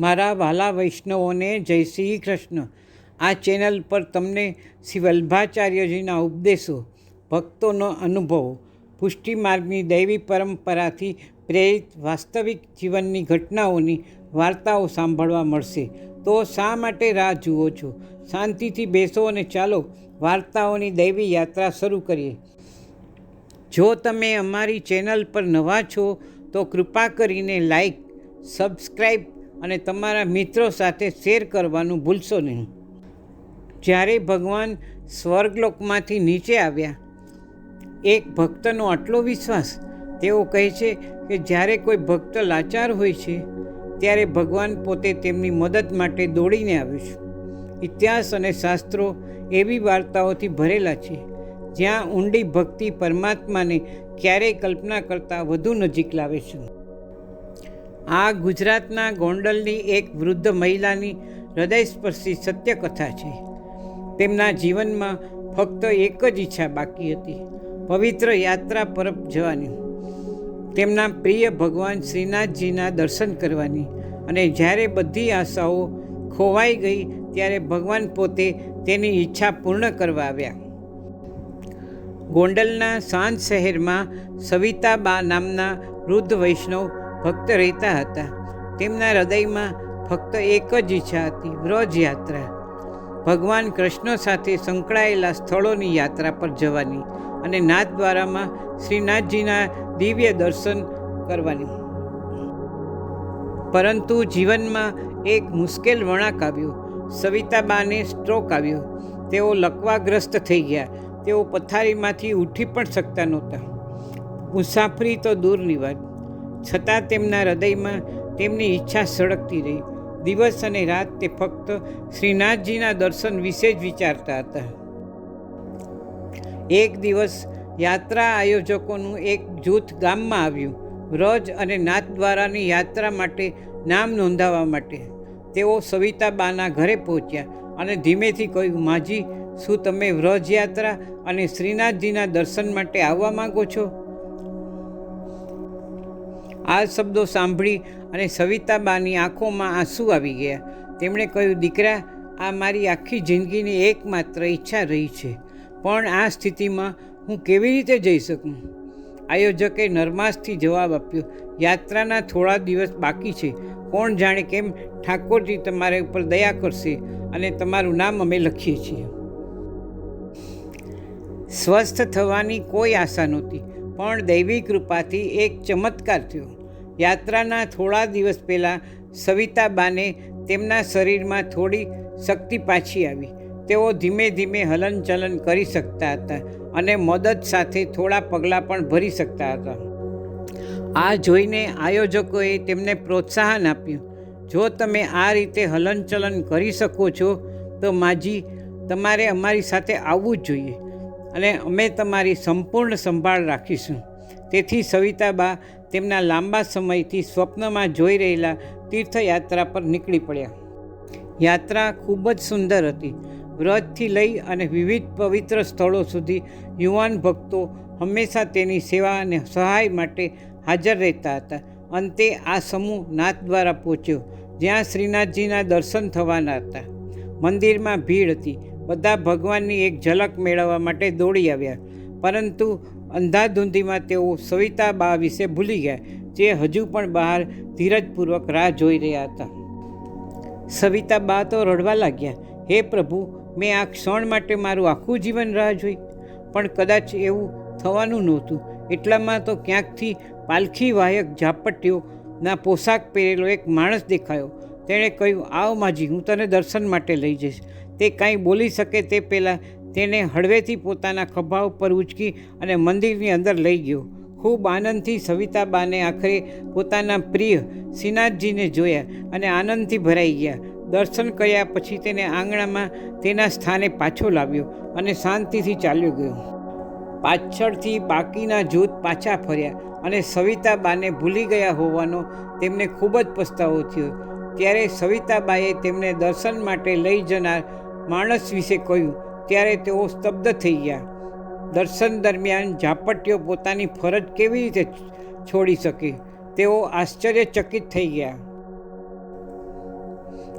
મારા વાલા વૈષ્ણવોને જય શ્રી કૃષ્ણ. આ ચેનલ પર તમને શ્રી વલ્ભાચાર્યજીના ઉપદેશો, ભક્તોનો અનુભવ, પુષ્ટિ માર્ગની દૈવી પરંપરાથી પ્રેરિત વાસ્તવિક જીવનની ઘટનાઓની વાર્તાઓ સાંભળવા મળશે. તો શા માટે રાહ જુઓ છો? શાંતિથી બેસો અને ચાલો વાર્તાઓની દૈવી યાત્રા શરૂ કરીએ. જો તમે અમારી ચેનલ પર નવા છો, તો કૃપા કરીને લાઈક સબસ્ક્રાઈબ અને તમારા મિત્રો સાથે શેર કરવાનું ભૂલશો નહીં. જ્યારે ભગવાન સ્વર્ગલોકમાંથી નીચે આવ્યા, એક ભક્તનો આટલો વિશ્વાસ, તેઓ કહે છે કે જ્યારે કોઈ ભક્ત લાચાર હોય છે, ત્યારે ભગવાન પોતે તેમની મદદ માટે દોડીને આવ્યું છે. ઇતિહાસ અને શાસ્ત્રો એવી વાર્તાઓથી ભરેલા છે, જ્યાં ઊંડી ભક્તિ પરમાત્માને ક્યારેય કલ્પના કરતાં વધુ નજીક લાવે છે. આ ગુજરાતના ગોંડલની એક વૃદ્ધ મહિલાની હૃદયસ્પર્શી સત્યકથા છે. તેમના જીવનમાં ફક્ત એક જ ઈચ્છા બાકી હતી, પવિત્ર યાત્રા પરબ જવાની. તેમના પ્રિય ભગવાન શ્રીનાથજીના દર્શન કરવાની અને જ્યારે બધી આશાઓ ખોવાઈ ગઈ ત્યારે ભગવાન પોતે તેની ઈચ્છા પૂર્ણ કરવા આવ્યા. ગોંડલના સાંજ શહેરમાં સવિતાબા નામના વૃદ્ધ વૈષ્ણવ ભક્ત રહેતા હતા. તેમના હૃદયમાં ફક્ત એક જ ઈચ્છા હતી વ્રજ યાત્રા. ભગવાન કૃષ્ણ સાથે સંકળાયેલા સ્થળોની યાત્રા પર જવાની અને નાથદ્વારામાં શ્રીનાથજીના દિવ્ય દર્શન કરવાની. પરંતુ જીવનમાં એક મુશ્કેલ વળાંક આવ્યો. સવિતાબાને સ્ટ્રોક આવ્યો. તેઓ લકવાગ્રસ્ત થઈ ગયા. તેઓ પથારીમાંથી ઉઠી પણ શકતા નહોતા. મુસાફરી તો દૂરની વાત. છતાં તેમના હૃદયમાં તેમની ઈચ્છા સળગતી રહી. દિવસ અને રાત તે ફક્ત શ્રીનાથજીના દર્શન વિશે જ વિચારતા હતા. એક દિવસ યાત્રા આયોજકોનું એક જૂથ ગામમાં આવ્યું, વ્રજ અને નાથદ્વારાની યાત્રા માટે નામ નોંધાવવા માટે. તેઓ સવિતાબાના ઘરે પહોંચ્યા અને ધીમેથી કહ્યું, માજી, શું તમે વ્રજ યાત્રા અને શ્રીનાથજીના દર્શન માટે આવવા માંગો છો? આ શબ્દો સાંભળી અને સવિતાબાની આંખોમાં આંસુ આવી ગયા. તેમણે કહ્યું, દીકરા, આ મારી આખી જિંદગીની એકમાત્ર ઈચ્છા રહી છે. પણ આ સ્થિતિમાં હું કેવી રીતે જઈ શકું? આયોજકે નરમાસથી જવાબ આપ્યો, યાત્રાના થોડા દિવસ બાકી છે. કોણ જાણે કેમ ઠાકોરજી તમારા ઉપર દયા કરશે અને તમારું નામ અમે લખીએ છીએ. સ્વસ્થ થવાની કોઈ આશા નહોતી. પણ દૈવી કૃપાથી એક ચમત્કાર થયો. યાત્રાના થોડા દિવસ પહેલાં સવિતાબાને તેમના શરીરમાં થોડી શક્તિ પાછી આવી. તેઓ ધીમે ધીમે હલનચલન કરી શકતા હતા અને મદદ સાથે થોડા પગલાં પણ ભરી શકતા હતા. આ જોઈને આયોજકોએ તેમને પ્રોત્સાહન આપ્યું. જો તમે આ રીતે હલનચલન કરી શકો છો, તો માજી તમારે અમારી સાથે આવવું જ જોઈએ. અને અમે તમારી સંપૂર્ણ સંભાળ રાખીશું. તેથી સવિતાબા તેમના લાંબા સમયથી સ્વપ્નમાં જોઈ રહેલા તીર્થયાત્રા પર નીકળી પડ્યા. યાત્રા ખૂબ જ સુંદર હતી. વ્રતથી લઈ અને વિવિધ પવિત્ર સ્થળો સુધી યુવાન ભક્તો હંમેશા તેની સેવા અને સહાય માટે હાજર રહેતા હતા. અંતે આ સમૂહ નાથ દ્વારા પહોંચ્યો, જ્યાં શ્રીનાથજીના દર્શન થવાના હતા. મંદિરમાં ભીડ હતી. બધા ભગવાનની એક ઝલક મેળવવા માટે દોડી આવ્યા. પરંતુ અંધાધૂંધીમાં તેઓ સવિતા બા વિશે ભૂલી ગયા, જે હજુ પણ બહાર ધીરજપૂર્વક રાહ જોઈ રહ્યા હતા. સવિતા બા તો રડવા લાગ્યા, હે પ્રભુ, મેં આ ક્ષણ માટે મારું આખું જીવન રાહ જોઈ. પણ કદાચ એવું થવાનું નહોતું. એટલામાં તો ક્યાંકથી પાલખી વાયક ઝાપટીઓના પોશાક પહેરેલો એક માણસ દેખાયો. તેણે કહ્યું, આવ માજી, હું તને દર્શન માટે લઈ જઈશ. તે કાંઈ બોલી શકે તે પહેલાં તેને હળવેથી પોતાના ખભા ઉપર ઉચકી અને મંદિરની અંદર લઈ ગયો. ખૂબ આનંદથી સવિતાબાને આખરે પોતાના પ્રિય શ્રીનાથજીને જોયા અને આનંદથી ભરાઈ ગયા. દર્શન કર્યા પછી તેને આંગણામાં તેના સ્થાને પાછો લાવ્યો અને શાંતિથી ચાલ્યો ગયો. પાછળથી બાકીના જૂથ પાછા ફર્યા અને સવિતાબાને ભૂલી ગયા હોવાનો તેમને ખૂબ જ પસ્તાવો થયો. ત્યારે સવિતાબાએ તેમને દર્શન માટે લઈ જનાર માણસ વિશે કહ્યું, ત્યારે તેઓ સ્તબ્ધ થઈ ગયા. દર્શન દરમિયાન ઝાપટીઓ પોતાની ફરજ કેવી રીતે છોડી શકે? તેઓ આશ્ચર્યચકિત થઈ ગયા.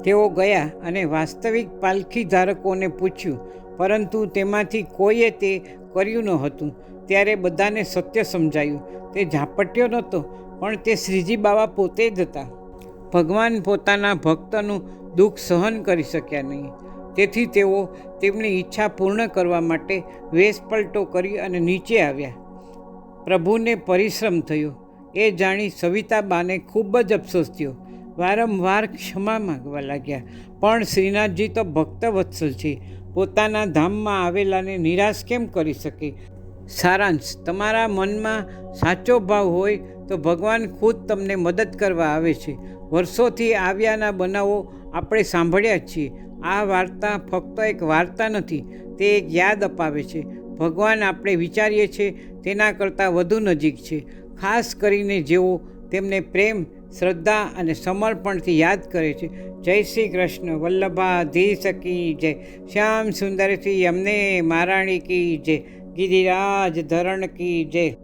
તેઓ ગયા અને વાસ્તવિક પાલખી ધારકોને પૂછ્યું, પરંતુ તેમાંથી કોઈએ તે કર્યું ન હતું? ત્યારે બધાને સત્ય સમજાયું, તે ઝાપટ્યો નહોતો, પણ તે શ્રીજી બાબા પોતે જ હતા. ભગવાન પોતાના ભક્તનું દુઃખ સહન કરી શક્યા નહીં. તેથી તેઓ તેમની ઈચ્છા પૂર્ણ કરવા માટે વેશપલટો કરી અને નીચે આવ્યા. પ્રભુને પરિશ્રમ થયો. એ જાણી સવિતાબાને ખૂબ જ અફસોસ થયો. વારંવાર ક્ષમા માગવા લાગ્યા. પણ શ્રીનાથજી તો ભક્ત વત્સલ છે. પોતાના ધામમાં આવેલાને નિરાશ કેમ કરી શકે? સારાંશ, તમારા મનમાં સાચો ભાવ હોય તો ભગવાન ખુદ તમને મદદ કરવા આવે છે. વર્ષોથી આવ્યાના બનાવો આપણે સાંભળ્યા છીએ. આ વાર્તા ફક્ત એક વાર્તા નથી, તે એક યાદ અપાવે છે. ભગવાન આપણે વિચારીએ છીએ તેના કરતાં વધુ નજીક છે. ખાસ કરીને જેઓ તેમને પ્રેમ, શ્રદ્ધા અને સમર્પણથી યાદ કરે છે. જય શ્રી કૃષ્ણ. વલ્લભા ધી સકી જય. શ્યામ સુંદરથી અમને મહારાણી કી જય. ગિરિરાજ ધરણ કી જય.